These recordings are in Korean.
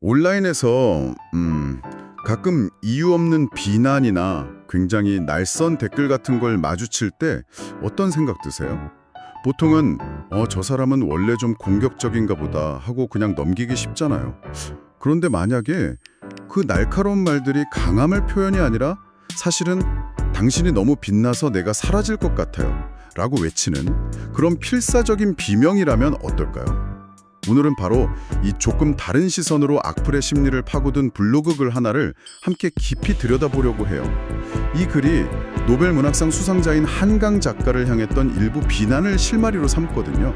온라인에서 음, 가끔 이유 없는 비난이나 굉장히 날선 댓글 같은 걸 마주칠 때 어떤 생각 드세요? 보통은 어, 저 사람은 원래 좀 공격적인가 보다 하고 그냥 넘기기 쉽잖아요. 그런데 만약에 그 날카로운 말들이 강함을 표현이 아니라 사실은 당신이 너무 빛나서 내가 사라질 것 같아요. 라고 외치는 그런 필사적인 비명이라면 어떨까요? 오늘은 바로 이 조금 다른 시선으로 악플의 심리를 파고든 블로그 글 하나를 함께 깊이 들여다보려고 해요. 이 글이 노벨 문학상 수상자인 한강 작가를 향했던 일부 비난을 실마리로 삼거든요.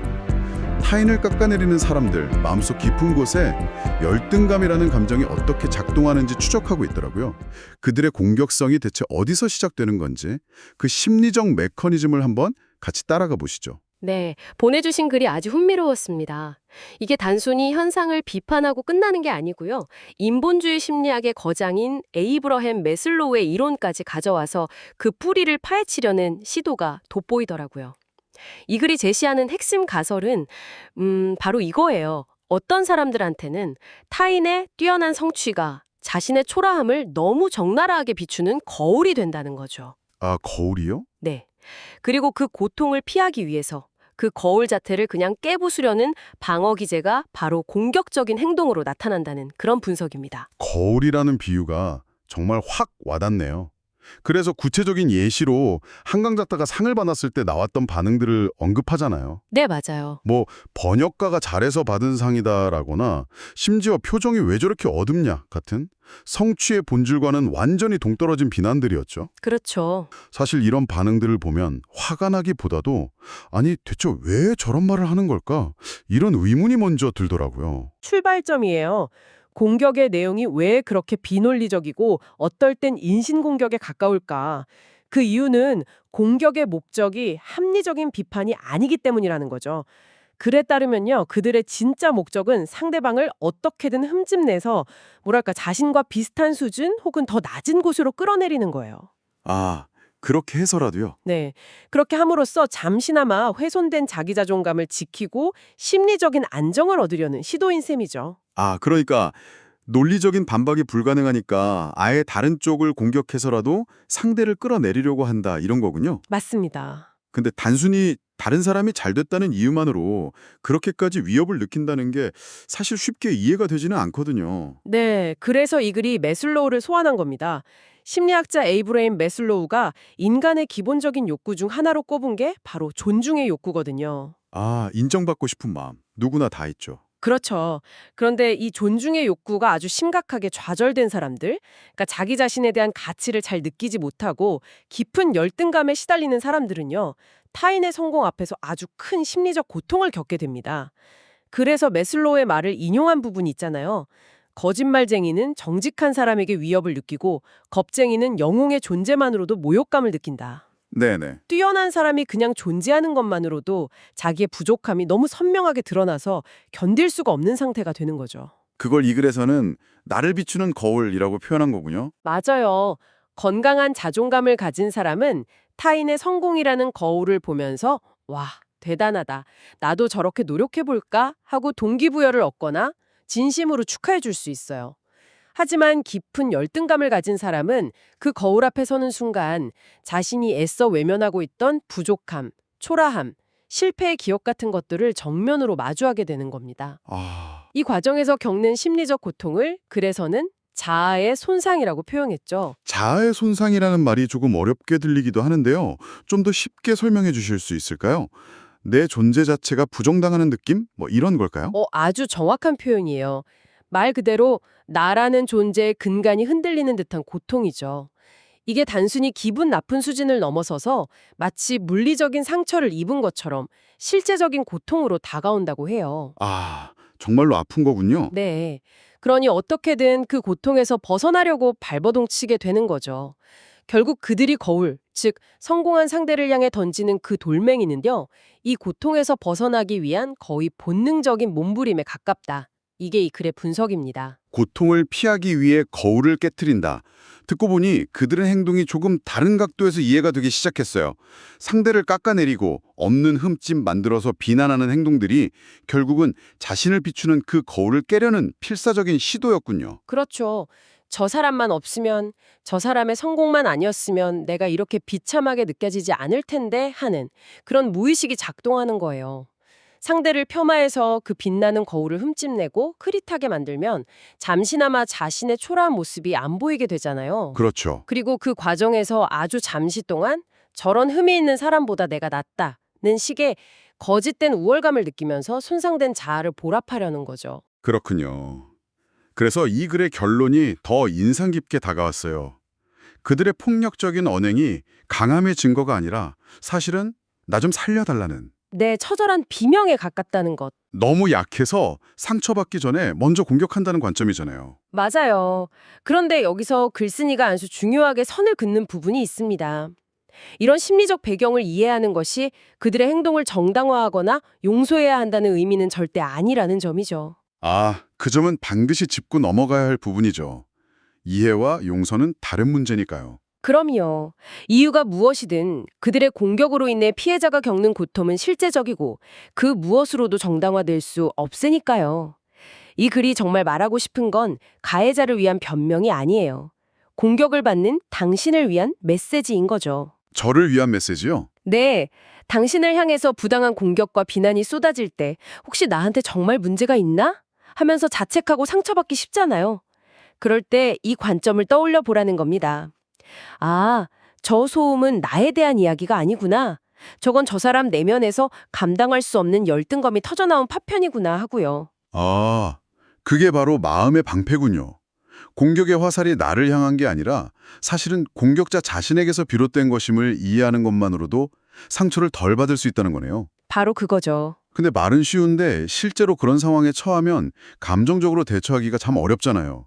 타인을 깎아내리는 사람들 마음속 깊은 곳에 열등감이라는 감정이 어떻게 작동하는지 추적하고 있더라고요. 그들의 공격성이 대체 어디서 시작되는 건지 그 심리적 메커니즘을 한번 같이 따라가 보시죠. 네, 보내주신 글이 아주 흥미로웠습니다. 이게 단순히 현상을 비판하고 끝나는 게 아니고요. 인본주의 심리학의 거장인 에이브러햄 메슬로우의 이론까지 가져와서 그 뿌리를 파헤치려는 시도가 돋보이더라고요. 이 글이 제시하는 핵심 가설은 음, 바로 이거예요. 어떤 사람들한테는 타인의 뛰어난 성취가 자신의 초라함을 너무 적나라하게 비추는 거울이 된다는 거죠. 아, 거울이요? 네. 그리고 그 고통을 피하기 위해서 그 거울 자체를 그냥 깨부수려는 방어 기제가 바로 공격적인 행동으로 나타난다는 그런 분석입니다. 거울이라는 비유가 정말 확 와닿네요. 그래서 구체적인 예시로 한강 작가가 상을 받았을 때 나왔던 반응들을 언급하잖아요. 네, 맞아요. 뭐 번역가가 잘해서 받은 상이다라거나 심지어 표정이 왜 저렇게 어둡냐 같은 성취의 본질과는 완전히 동떨어진 비난들이었죠. 그렇죠. 사실 이런 반응들을 보면 화가 나기보다도 아니 대체 왜 저런 말을 하는 걸까? 이런 의문이 먼저 들더라고요. 출발점이에요. 공격의 내용이 왜 그렇게 비논리적이고 어떨 땐 인신공격에 가까울까? 그 이유는 공격의 목적이 합리적인 비판이 아니기 때문이라는 거죠. 글에 따르면요, 그들의 진짜 목적은 상대방을 어떻게든 흠집내서 뭐랄까 자신과 비슷한 수준 혹은 더 낮은 곳으로 끌어내리는 거예요. 아, 그렇게 해서라도요. 네. 그렇게 함으로써 잠시나마 훼손된 자기 자존감을 지키고 심리적인 안정을 얻으려는 시도인 셈이죠. 아, 그러니까 논리적인 반박이 불가능하니까 아예 다른 쪽을 공격해서라도 상대를 끌어내리려고 한다 이런 거군요. 맞습니다. 근데 단순히 다른 사람이 잘 됐다는 이유만으로 그렇게까지 위협을 느낀다는 게 사실 쉽게 이해가 되지는 않거든요. 네, 그래서 이 글이 메슬로우를 소환한 겁니다. 심리학자 에이브레임 메슬로우가 인간의 기본적인 욕구 중 하나로 꼽은 게 바로 존중의 욕구거든요. 아, 인정받고 싶은 마음. 누구나 다 있죠. 그렇죠. 그런데 이 존중의 욕구가 아주 심각하게 좌절된 사람들, 그러니까 자기 자신에 대한 가치를 잘 느끼지 못하고 깊은 열등감에 시달리는 사람들은요, 타인의 성공 앞에서 아주 큰 심리적 고통을 겪게 됩니다. 그래서 메슬로우의 말을 인용한 부분이 있잖아요. 거짓말쟁이는 정직한 사람에게 위협을 느끼고 겁쟁이는 영웅의 존재만으로도 모욕감을 느낀다. 네네. 뛰어난 사람이 그냥 존재하는 것만으로도 자기의 부족함이 너무 선명하게 드러나서 견딜 수가 없는 상태가 되는 거죠. 그걸 이 글에서는 나를 비추는 거울이라고 표현한 거군요. 맞아요. 건강한 자존감을 가진 사람은 타인의 성공이라는 거울을 보면서 와, 대단하다. 나도 저렇게 노력해볼까? 하고 동기부여를 얻거나 진심으로 축하해 줄 수 있어요. 하지만 깊은 열등감을 가진 사람은 그 거울 앞에 서는 순간 자신이 애써 외면하고 있던 부족함, 초라함, 실패의 기억 같은 것들을 정면으로 마주하게 되는 겁니다. 아, 이 과정에서 겪는 심리적 고통을 그래서는 자아의 손상이라고 표현했죠. 자아의 손상이라는 말이 조금 어렵게 들리기도 하는데요. 좀 더 쉽게 설명해 주실 수 있을까요? 내 존재 자체가 부정당하는 느낌? 뭐 이런 걸까요? 어, 아주 정확한 표현이에요. 말 그대로 나라는 존재의 근간이 흔들리는 듯한 고통이죠. 이게 단순히 기분 나쁜 수준을 넘어서서 마치 물리적인 상처를 입은 것처럼 실제적인 고통으로 다가온다고 해요. 아, 정말로 아픈 거군요. 네. 그러니 어떻게든 그 고통에서 벗어나려고 발버둥 치게 되는 거죠. 결국 그들이 거울, 즉 성공한 상대를 향해 던지는 그 돌멩이는요. 이 고통에서 벗어나기 위한 거의 본능적인 몸부림에 가깝다. 이게 이 글의 분석입니다. 고통을 피하기 위해 거울을 깨트린다. 듣고 보니 그들의 행동이 조금 다른 각도에서 이해가 되기 시작했어요. 상대를 깎아내리고 없는 흠집 만들어서 비난하는 행동들이 결국은 자신을 비추는 그 거울을 깨려는 필사적인 시도였군요. 그렇죠. 저 사람만 없으면, 저 사람의 성공만 아니었으면 내가 이렇게 비참하게 느껴지지 않을 텐데 하는 그런 무의식이 작동하는 거예요. 상대를 폄하해서 그 빛나는 거울을 흠집내고 흐릿하게 만들면 잠시나마 자신의 초라한 모습이 안 보이게 되잖아요. 그렇죠. 그리고 그 과정에서 아주 잠시 동안 저런 흠이 있는 사람보다 내가 낫다는 식의 거짓된 우월감을 느끼면서 손상된 자아를 보랍하려는 거죠. 그렇군요. 그래서 이 글의 결론이 더 인상 깊게 다가왔어요. 그들의 폭력적인 언행이 강함의 증거가 아니라 사실은 나 좀 살려달라는 내 처절한 비명에 가깝다는 것. 너무 약해서 상처받기 전에 먼저 공격한다는 관점이잖아요. 맞아요. 그런데 여기서 글쓴이가 아주 중요하게 선을 긋는 부분이 있습니다. 이런 심리적 배경을 이해하는 것이 그들의 행동을 정당화하거나 용서해야 한다는 의미는 절대 아니라는 점이죠. 아, 그 점은 반드시 짚고 넘어가야 할 부분이죠. 이해와 용서는 다른 문제니까요. 그럼요. 이유가 무엇이든 그들의 공격으로 인해 피해자가 겪는 고통은 실제적이고 그 무엇으로도 정당화될 수 없으니까요. 이 글이 정말 말하고 싶은 건 가해자를 위한 변명이 아니에요. 공격을 받는 당신을 위한 메시지인 거죠. 저를 위한 메시지요? 네. 당신을 향해서 부당한 공격과 비난이 쏟아질 때 혹시 나한테 정말 문제가 있나? 하면서 자책하고 상처받기 쉽잖아요. 그럴 때 이 관점을 떠올려 보라는 겁니다. 아, 저 소음은 나에 대한 이야기가 아니구나. 저건 저 사람 내면에서 감당할 수 없는 열등감이 터져나온 파편이구나 하고요. 아, 그게 바로 마음의 방패군요. 공격의 화살이 나를 향한 게 아니라 사실은 공격자 자신에게서 비롯된 것임을 이해하는 것만으로도 상처를 덜 받을 수 있다는 거네요. 바로 그거죠. 근데 말은 쉬운데 실제로 그런 상황에 처하면 감정적으로 대처하기가 참 어렵잖아요.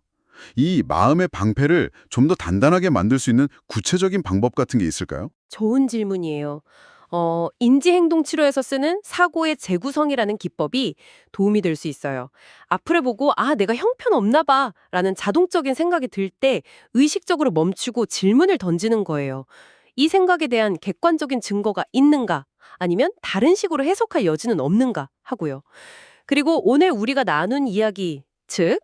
이 마음의 방패를 좀 더 단단하게 만들 수 있는 구체적인 방법 같은 게 있을까요? 좋은 질문이에요. 어, 인지행동치료에서 쓰는 사고의 재구성이라는 기법이 도움이 될 수 있어요. 앞을 보고 아, 내가 형편없나 봐 라는 자동적인 생각이 들 때 의식적으로 멈추고 질문을 던지는 거예요. 이 생각에 대한 객관적인 증거가 있는가 아니면 다른 식으로 해석할 여지는 없는가 하고요. 그리고 오늘 우리가 나눈 이야기, 즉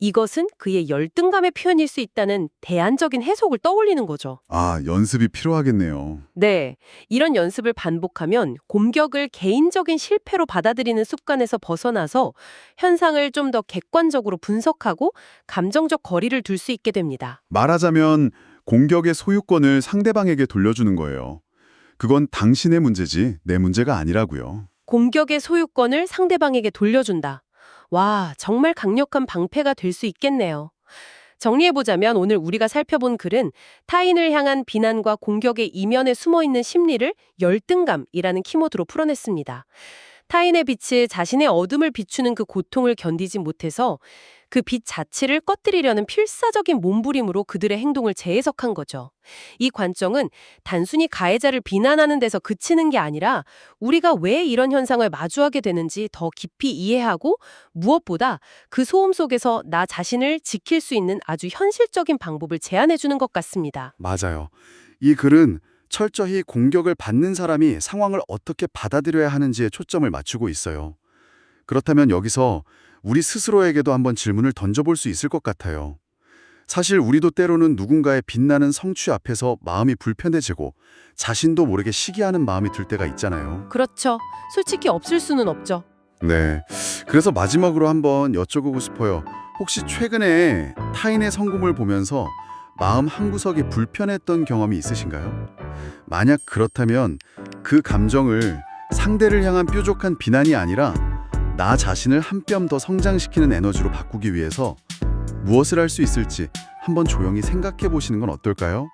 이것은 그의 열등감의 표현일 수 있다는 대안적인 해석을 떠올리는 거죠. 아, 연습이 필요하겠네요. 네. 이런 연습을 반복하면 공격을 개인적인 실패로 받아들이는 습관에서 벗어나서 현상을 좀 더 객관적으로 분석하고 감정적 거리를 둘 수 있게 됩니다. 말하자면 공격의 소유권을 상대방에게 돌려주는 거예요. 그건 당신의 문제지 내 문제가 아니라고요. 공격의 소유권을 상대방에게 돌려준다. 와, 정말 강력한 방패가 될 수 있겠네요. 정리해보자면 오늘 우리가 살펴본 글은 타인을 향한 비난과 공격의 이면에 숨어있는 심리를 열등감이라는 키워드로 풀어냈습니다. 타인의 빛을 자신의 어둠을 비추는 그 고통을 견디지 못해서 그 빛 자체를 꺼뜨리려는 필사적인 몸부림으로 그들의 행동을 재해석한 거죠. 이 관점은 단순히 가해자를 비난하는 데서 그치는 게 아니라 우리가 왜 이런 현상을 마주하게 되는지 더 깊이 이해하고 무엇보다 그 소음 속에서 나 자신을 지킬 수 있는 아주 현실적인 방법을 제안해 주는 것 같습니다. 맞아요. 이 글은 철저히 공격을 받는 사람이 상황을 어떻게 받아들여야 하는지에 초점을 맞추고 있어요. 그렇다면 여기서 우리 스스로에게도 한번 질문을 던져볼 수 있을 것 같아요. 사실 우리도 때로는 누군가의 빛나는 성취 앞에서 마음이 불편해지고 자신도 모르게 시기하는 마음이 들 때가 있잖아요. 그렇죠. 솔직히 없을 수는 없죠. 네. 그래서 마지막으로 한번 여쭤보고 싶어요. 혹시 최근에 타인의 성공을 보면서 마음 한구석이 불편했던 경험이 있으신가요? 만약 그렇다면 그 감정을 상대를 향한 뾰족한 비난이 아니라 나 자신을 한 뼘 더 성장시키는 에너지로 바꾸기 위해서 무엇을 할 수 있을지 한번 조용히 생각해 보시는 건 어떨까요?